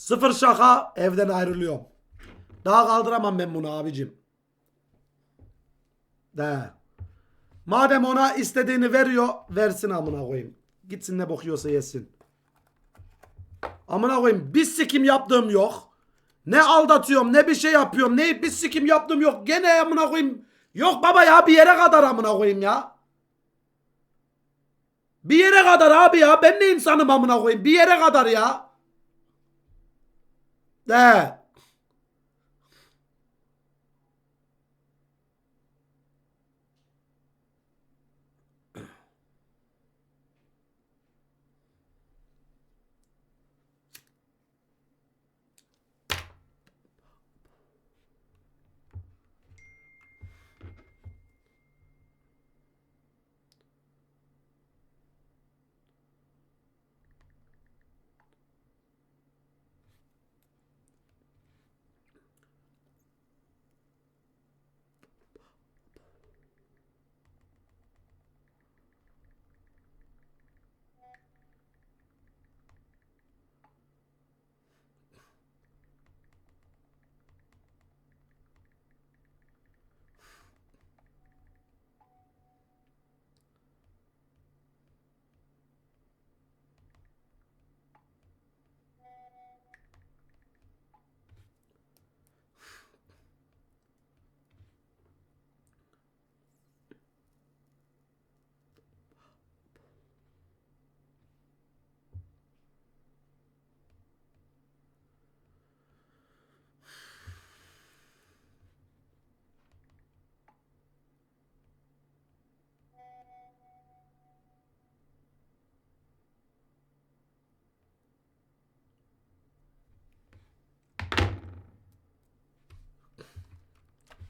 Sıfır şaka evden ayrılıyorum. Daha kaldıramam ben bunu abicim. De. Madem ona istediğini veriyor versin amına koyayım. Gitsin ne bokuyorsa yesin. Amına koyayım bir sikim yaptığım yok. Ne aldatıyorum ne bir şey yapıyorum. Ne bir sikim yaptığım yok. Gene amına koyayım. Yok baba ya bir yere kadar amına koyayım ya. Bir yere kadar abi ya. Ben de insanım amına koyayım. Bir yere kadar ya. De.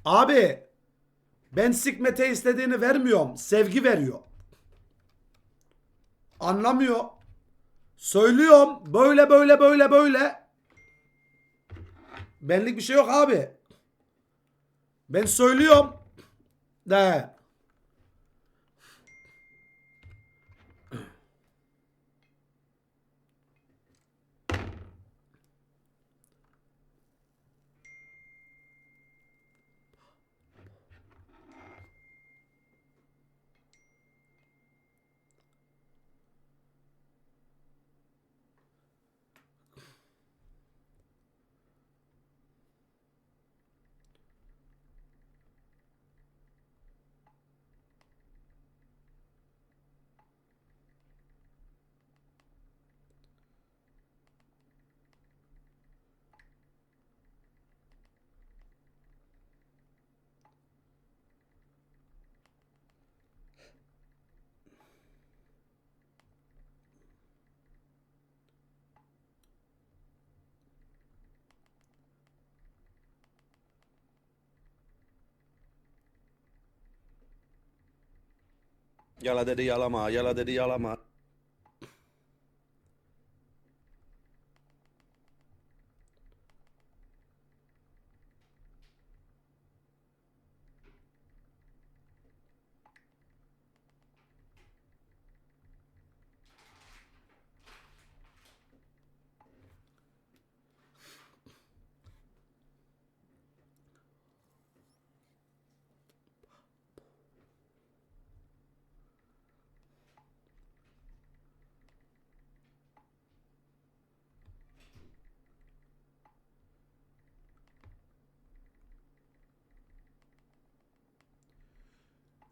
Abi ben Sikmet'e istediğini vermiyorum. Sevgi veriyor. Anlamıyor. Söylüyorum böyle böyle böyle böyle. Benlik bir şey yok abi. Ben söylüyorum. De. Yala dedi yalama, yala dedi yalama.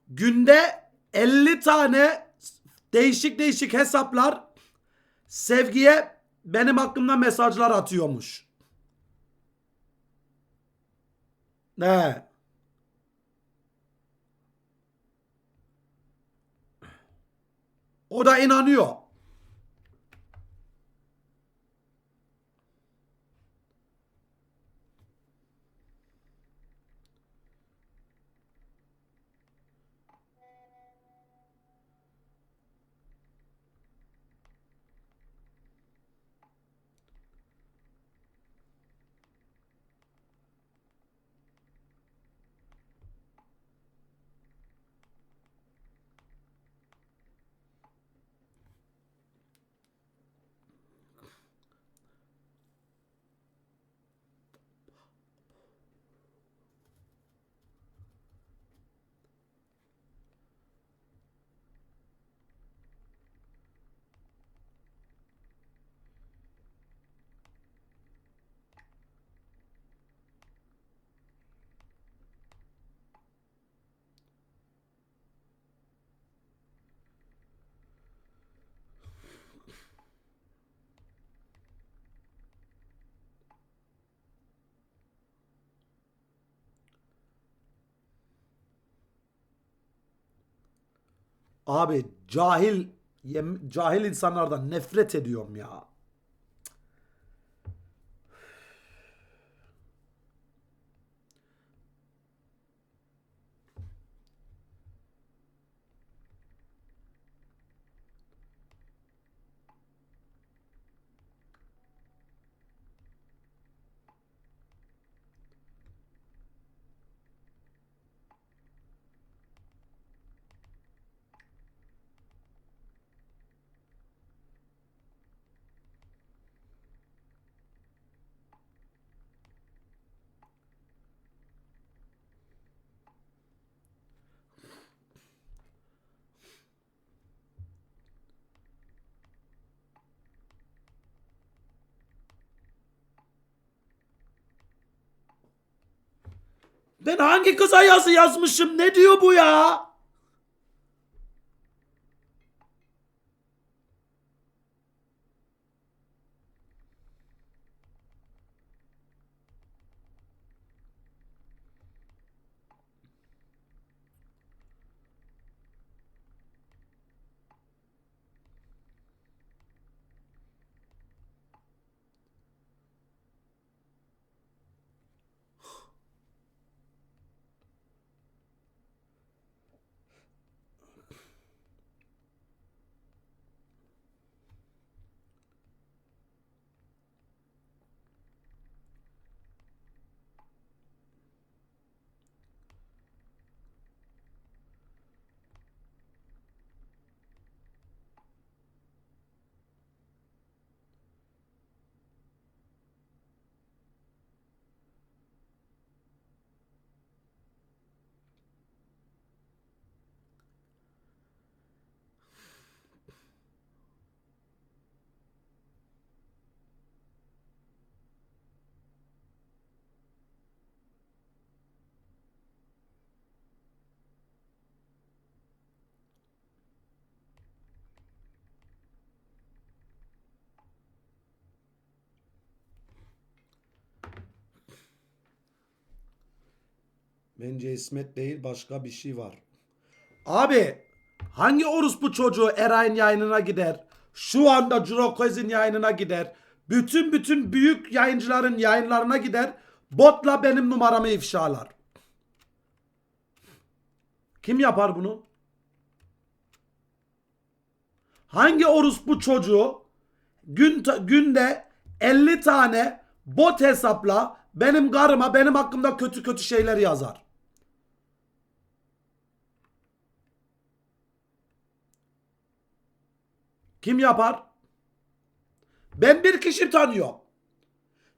Günde 50 tane değişik değişik hesaplar Sevgi'ye benim hakkımda mesajlar atıyormuş. Ne? O da inanıyor. Abi cahil cahil insanlardan nefret ediyorum ya. Ben hangi kıza yazı yazmışım? Ne diyor bu ya? Bence İsmet değil başka bir şey var. Abi hangi orospu çocuğu Eray'ın yayınına gider? Şu anda Jurokoz'in yayınına gider. Bütün bütün büyük yayıncıların yayınlarına gider. Botla benim numaramı ifşalar. Kim yapar bunu? Hangi orospu çocuğu gün günde 50 tane bot hesapla benim karıma benim hakkımda kötü kötü şeyler yazar? Kim yapar? Ben bir kişi tanıyorum.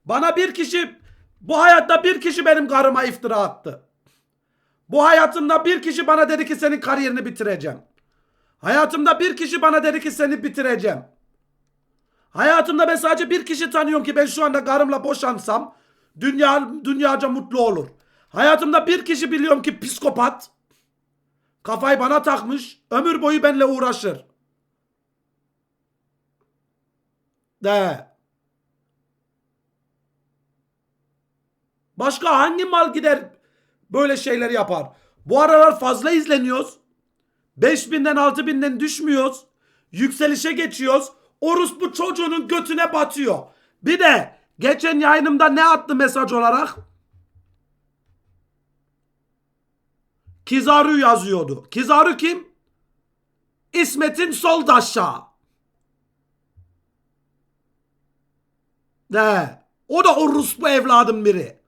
Bana bir kişi bu hayatta bir kişi benim karıma iftira attı. Bu hayatımda bir kişi bana dedi ki senin kariyerini bitireceğim. Hayatımda bir kişi bana dedi ki seni bitireceğim. Hayatımda ben sadece bir kişi tanıyorum ki ben şu anda karımla boşansam dünya dünyaca mutlu olur. Hayatımda bir kişi biliyorum ki psikopat. Kafayı bana takmış. Ömür boyu benimle uğraşır. De. Başka hangi mal gider böyle şeyler yapar? Bu aralar fazla izleniyoruz. 5000'den 6000'den düşmüyoruz. Yükselişe geçiyoruz. Orus bu çocuğunun götüne batıyor. Bir de geçen yayınımda ne attı mesaj olarak? Kizaru yazıyordu. Kizaru kim? İsmet'in sol aşağı. Ne? O da o Rus bu evladım biri.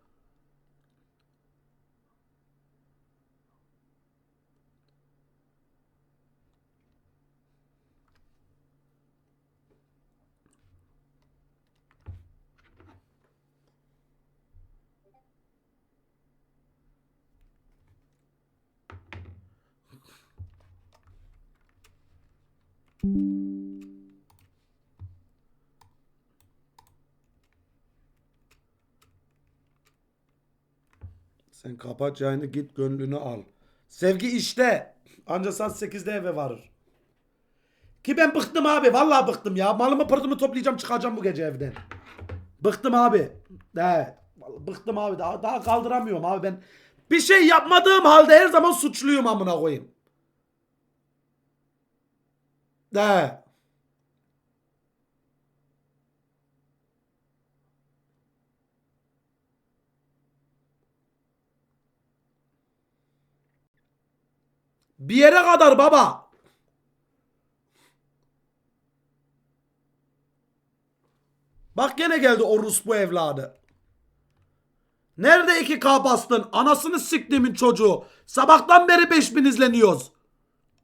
Sen kapat yayını git gönlünü al. Sevgi işte. Anca saat 8'de eve varır. Ki ben bıktım abi. Vallahi bıktım ya. Malımı pırtımı toplayacağım çıkacağım bu gece evden. Bıktım abi. Vallahi Bıktım abi. Daha, daha kaldıramıyorum abi ben. Bir şey yapmadığım halde her zaman suçluyum amına koyayım. De. Bir yere kadar baba. Bak gene geldi o Rus bu evladı. Nerede 2K bastın? Anasını siktimin çocuğu. Sabahtan beri 5000 izleniyoruz.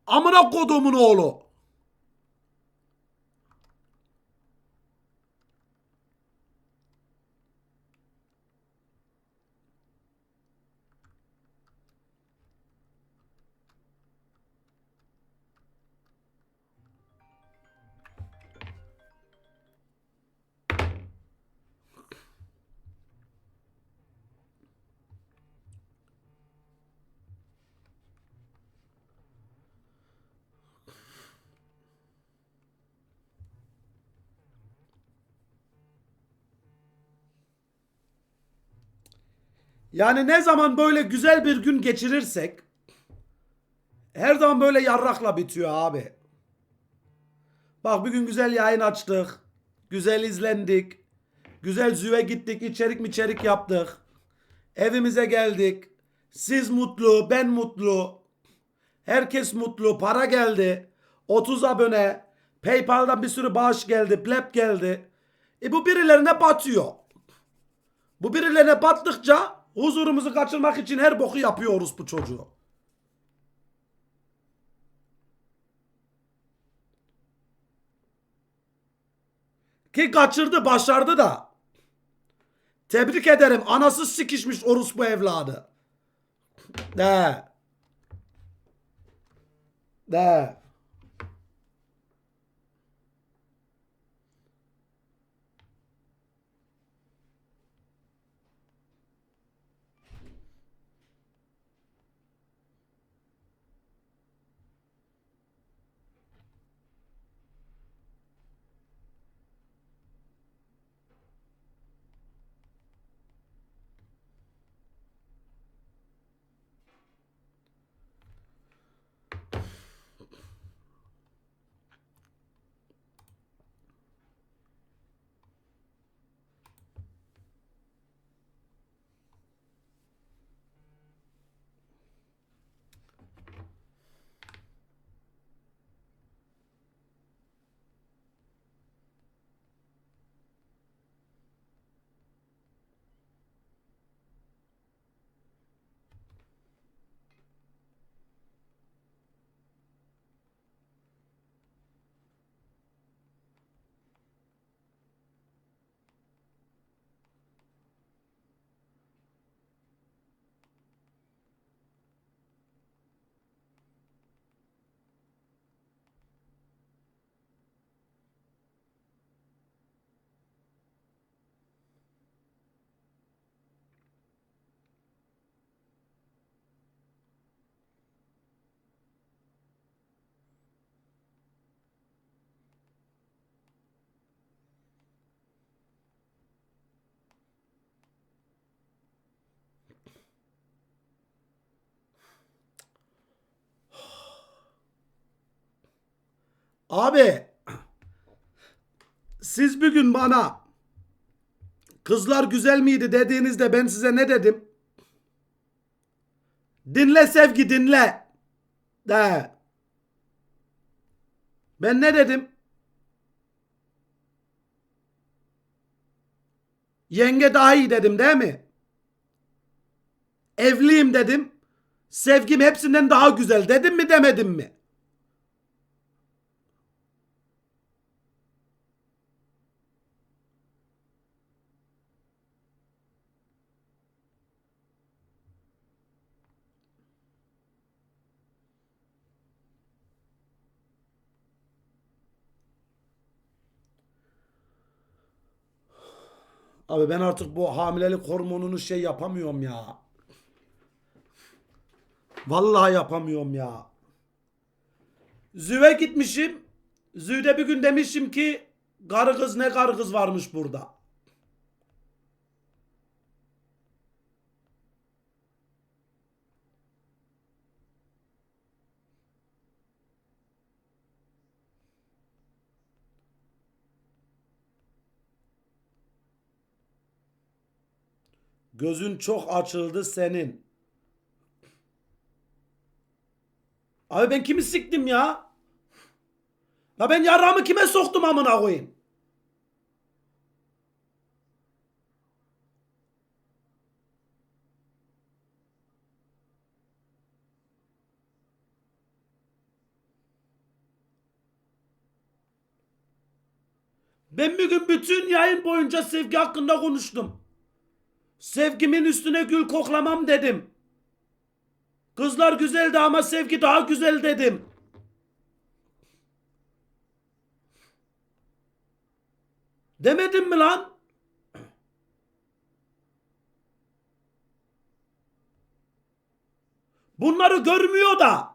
Amına kodumun oğlu. Yani ne zaman böyle güzel bir gün geçirirsek her zaman böyle yarrakla bitiyor abi. Bak bir gün güzel yayın açtık. Güzel izlendik. Güzel züve gittik. içerik mi içerik yaptık. Evimize geldik. Siz mutlu, ben mutlu. Herkes mutlu. Para geldi. 30 abone. PayPal'dan bir sürü bağış geldi. Plep geldi. E bu birilerine batıyor. Bu birilerine battıkça huzurumuzu kaçırmak için her boku yapıyoruz bu çocuğu. Ki kaçırdı başardı da. Tebrik ederim. Anası sikişmiş orospu evladı. De. De. Abi siz bir gün bana kızlar güzel miydi dediğinizde ben size ne dedim? Dinle sevgi dinle. De. Ben ne dedim? Yenge daha iyi dedim değil mi? Evliyim dedim. Sevgim hepsinden daha güzel dedim mi demedim mi? Abi ben artık bu hamilelik hormonunu şey yapamıyorum ya. Vallahi yapamıyorum ya. Züve gitmişim. Zü'de bir gün demişim ki karı kız ne karı kız varmış burada. Gözün çok açıldı senin. Abi ben kimi siktim ya? Ya ben yaramı kime soktum amına koyayım? Ben bir gün bütün yayın boyunca sevgi hakkında konuştum. Sevgimin üstüne gül koklamam dedim. Kızlar güzeldi ama sevgi daha güzel dedim. Demedim mi lan? Bunları görmüyor da.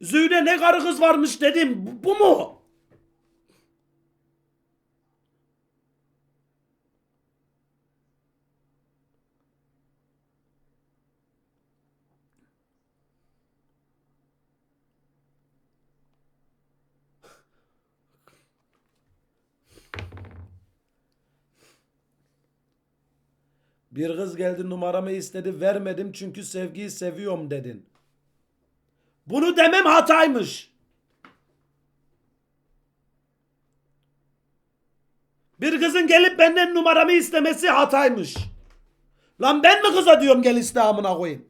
Züğde ne karı kız varmış dedim. Bu, bu mu? Bir kız geldi numaramı istedi vermedim çünkü sevgiyi seviyorum dedin. Bunu demem hataymış. Bir kızın gelip benden numaramı istemesi hataymış. Lan ben mi kıza diyorum gel iste amına koyayım.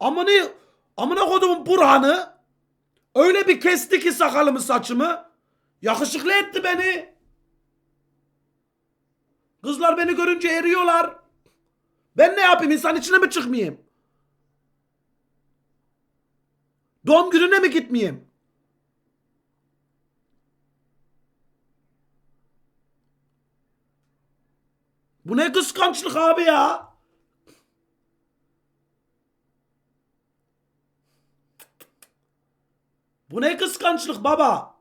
Amına amına kodumun Burhan'ı öyle bir kesti ki sakalımı saçımı yakışıklı etti beni. Kızlar beni görünce eriyorlar. Ben ne yapayım insan içine mi çıkmayayım? Doğum gününe mi gitmeyeyim? Bu ne kıskançlık abi ya? Bu ne kıskançlık baba?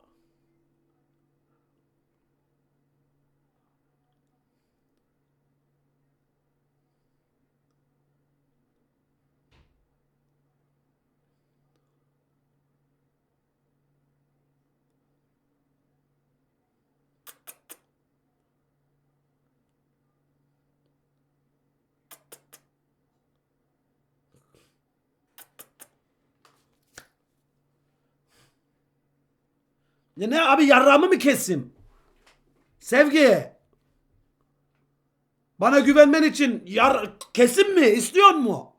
Ya ne abi yarrağımı mı kesim? Sevgi. Bana güvenmen için yar kesim mi istiyor mu?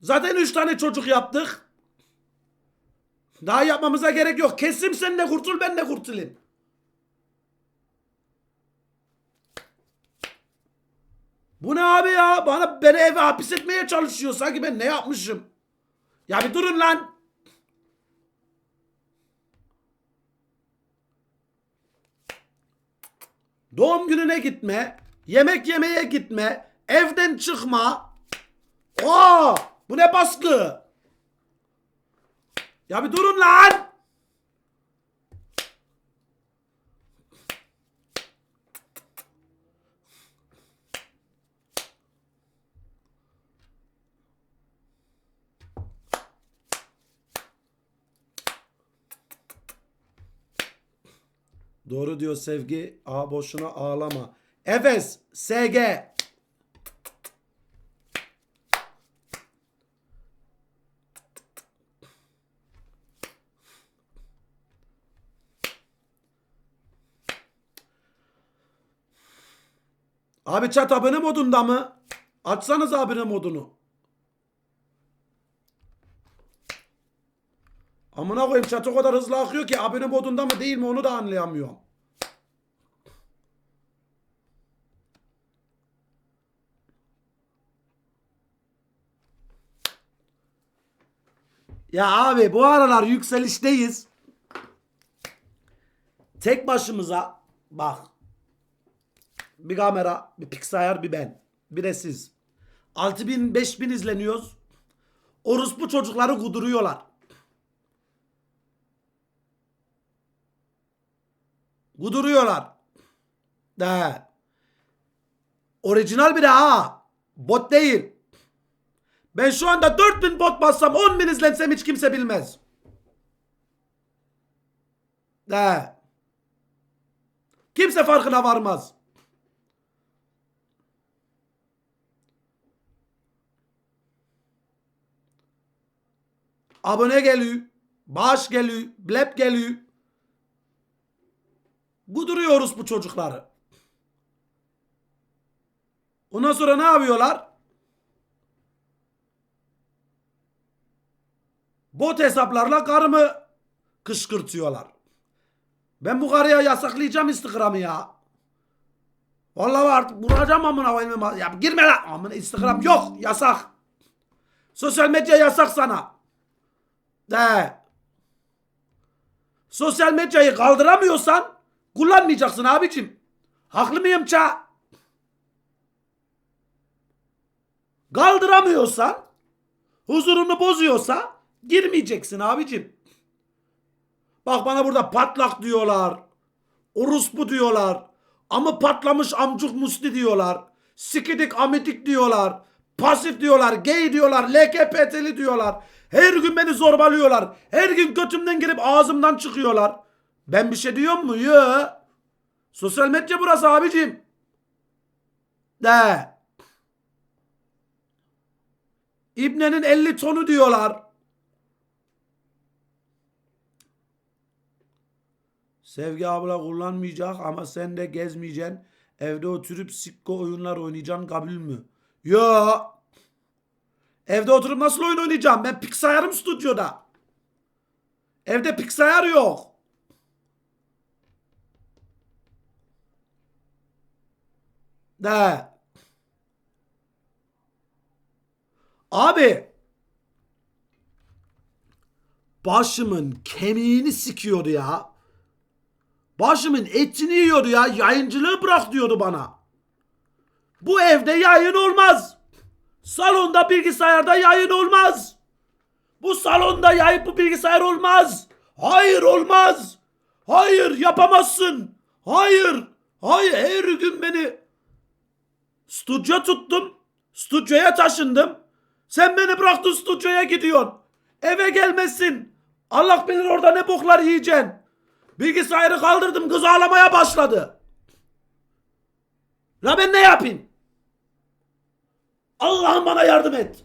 Zaten üç tane çocuk yaptık. Daha yapmamıza gerek yok. Kesim sen de kurtul ben de kurtulayım. Bu ne abi ya? Bana beni eve hapis etmeye çalışıyor. Sanki ben ne yapmışım? Ya bir durun lan. Doğum gününe gitme, yemek yemeye gitme, evden çıkma. Oo, bu ne baskı? Ya bir durun lan. Doğru diyor sevgi. A boşuna ağlama. Efes SG. Abi chat abone modunda mı? Açsanız abone modunu. Amına koyayım chat o kadar hızlı akıyor ki abone modunda mı değil mi onu da anlayamıyorum. Ya abi bu aralar yükselişteyiz. Tek başımıza bak. Bir kamera, bir piksayar, bir ben. Bir de siz. 6000 5000 izleniyoruz. Orospu çocukları kuduruyorlar. Kuduruyorlar. De. Orijinal bir de ha. Bot değil. Ben şu anda 4000 bot bassam 10.000 izlensem hiç kimse bilmez. De. Kimse farkına varmaz. Abone geliyor. Bağış geliyor. Blep geliyor. Guduruyoruz bu çocukları. Ondan sonra ne yapıyorlar? Bot hesaplarla karımı kışkırtıyorlar. Ben bu karıya yasaklayacağım Instagram'ı ya. Vallahi artık vuracağım amına koyayım. Ya girme lan. Amına Instagram yok. Yasak. Sosyal medya yasak sana. De. Sosyal medyayı kaldıramıyorsan kullanmayacaksın abicim. Haklı mıyım ça? Kaldıramıyorsan huzurunu bozuyorsa girmeyeceksin abicim. Bak bana burada patlak diyorlar. Orospu diyorlar. Ama patlamış amcuk musli diyorlar. Sikidik amidik diyorlar. Pasif diyorlar. Gay diyorlar. LKPT'li diyorlar. Her gün beni zorbalıyorlar. Her gün götümden girip ağzımdan çıkıyorlar. Ben bir şey diyor mu? Yok. Sosyal medya burası abicim. De. İbnenin 50 tonu diyorlar. Sevgi abla kullanmayacak ama sen de gezmeyeceksin. Evde oturup sikko oyunlar oynayacaksın kabul mü? Yo. Evde oturup nasıl oyun oynayacağım? Ben Pixar'ım stüdyoda. Evde Pixar yok. De. Abi. Başımın kemiğini sikiyordu ya. Başımın etini yiyordu ya. Yayıncılığı bırak diyordu bana. Bu evde yayın olmaz. Salonda bilgisayarda yayın olmaz. Bu salonda yayın bu bilgisayar olmaz. Hayır olmaz. Hayır yapamazsın. Hayır. Hayır her gün beni stüdyo tuttum. Stüdyoya taşındım. Sen beni bıraktın stüdyoya gidiyorsun. Eve gelmesin. Allah bilir orada ne boklar yiyeceksin. Bilgisayarı kaldırdım kız ağlamaya başladı. La ben ne yapayım? Allah'ım bana yardım et.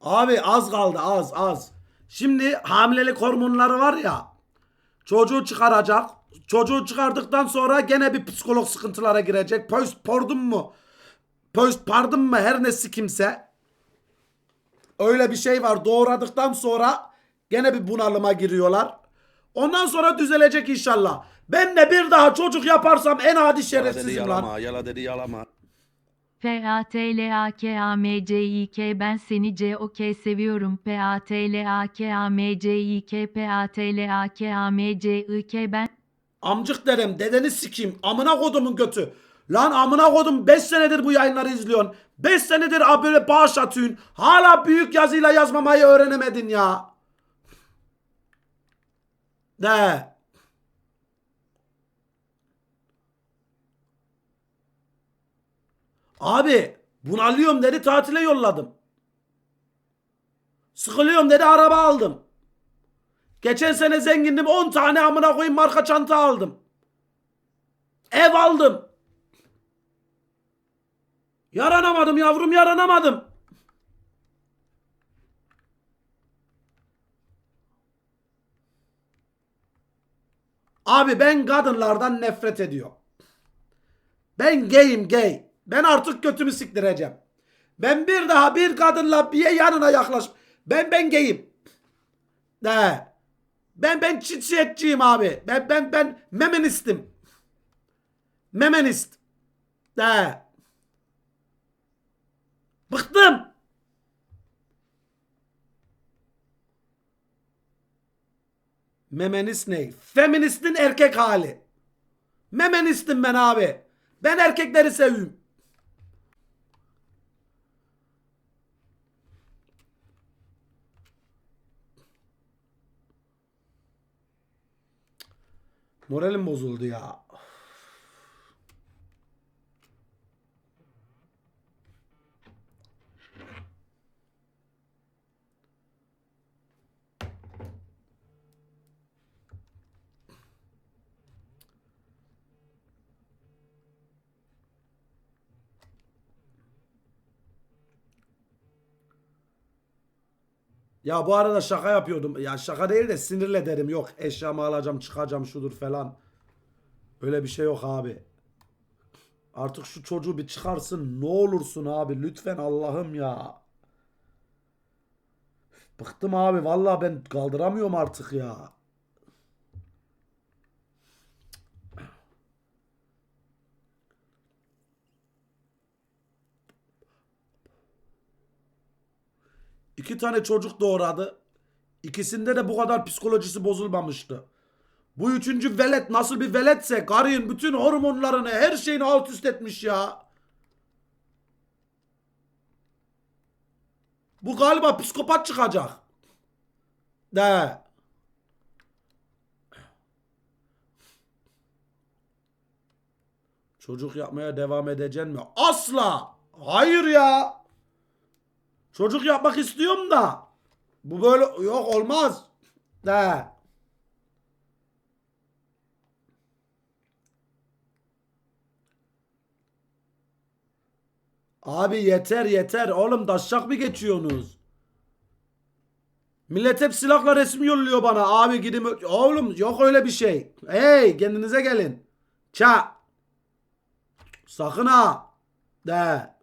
Abi az kaldı az az. Şimdi hamilelik hormonları var ya. Çocuğu çıkaracak. Çocuğu çıkardıktan sonra gene bir psikolog sıkıntılara girecek. Postpartum mu? Postpartum mu her nesi kimse. Öyle bir şey var. Doğradıktan sonra gene bir bunalıma giriyorlar. Ondan sonra düzelecek inşallah. Ben de bir daha çocuk yaparsam en adi Yala dedi şerefsizim lan. yalama. Yala dedi yalama. P-A-T-L-A-K-A-M-C-İ-K ben seni C-O-K seviyorum P-A-T-L-A-K-A-M-C-İ-K P-A-T-L-A-K-A-M-C-İ-K ben Amcık derim dedeni sikeyim. Amına kodumun götü. Lan amına kodum 5 senedir bu yayınları izliyorsun. 5 senedir böyle bağış atıyorsun. Hala büyük yazıyla yazmamayı öğrenemedin ya. De. Abi bunalıyorum dedi tatile yolladım. Sıkılıyorum dedi araba aldım. Geçen sene zengindim 10 tane amına koyayım marka çanta aldım. Ev aldım. Yaranamadım yavrum yaranamadım. Abi ben kadınlardan nefret ediyorum. Ben gayim gay. Ben artık götümü siktireceğim. Ben bir daha bir kadınla bir yanına yaklaş. Ben ben gayim. De. Ben ben çiçekçiyim abi. Ben ben ben memenistim. Memenist. De. Bıktım. Memenist ne? Feministin erkek hali. Memenistim ben abi. Ben erkekleri seviyorum. Moralim bozuldu ya. Ya bu arada şaka yapıyordum. Ya şaka değil de sinirle derim. Yok eşyamı alacağım çıkacağım şudur falan. Öyle bir şey yok abi. Artık şu çocuğu bir çıkarsın. Ne olursun abi. Lütfen Allah'ım ya. Bıktım abi. Vallahi ben kaldıramıyorum artık ya. İki tane çocuk doğradı. İkisinde de bu kadar psikolojisi bozulmamıştı. Bu üçüncü velet nasıl bir veletse karıyın bütün hormonlarını her şeyini alt üst etmiş ya. Bu galiba psikopat çıkacak. De. Çocuk yapmaya devam edeceksin mi? Asla. Hayır ya. Çocuk yapmak istiyorum da. Bu böyle yok olmaz. De. Abi yeter yeter. Oğlum daşşak mı geçiyorsunuz? Millet hep silahla resim yolluyor bana. Abi gidin. Oğlum yok öyle bir şey. Hey kendinize gelin. Ça. Sakın ha. De.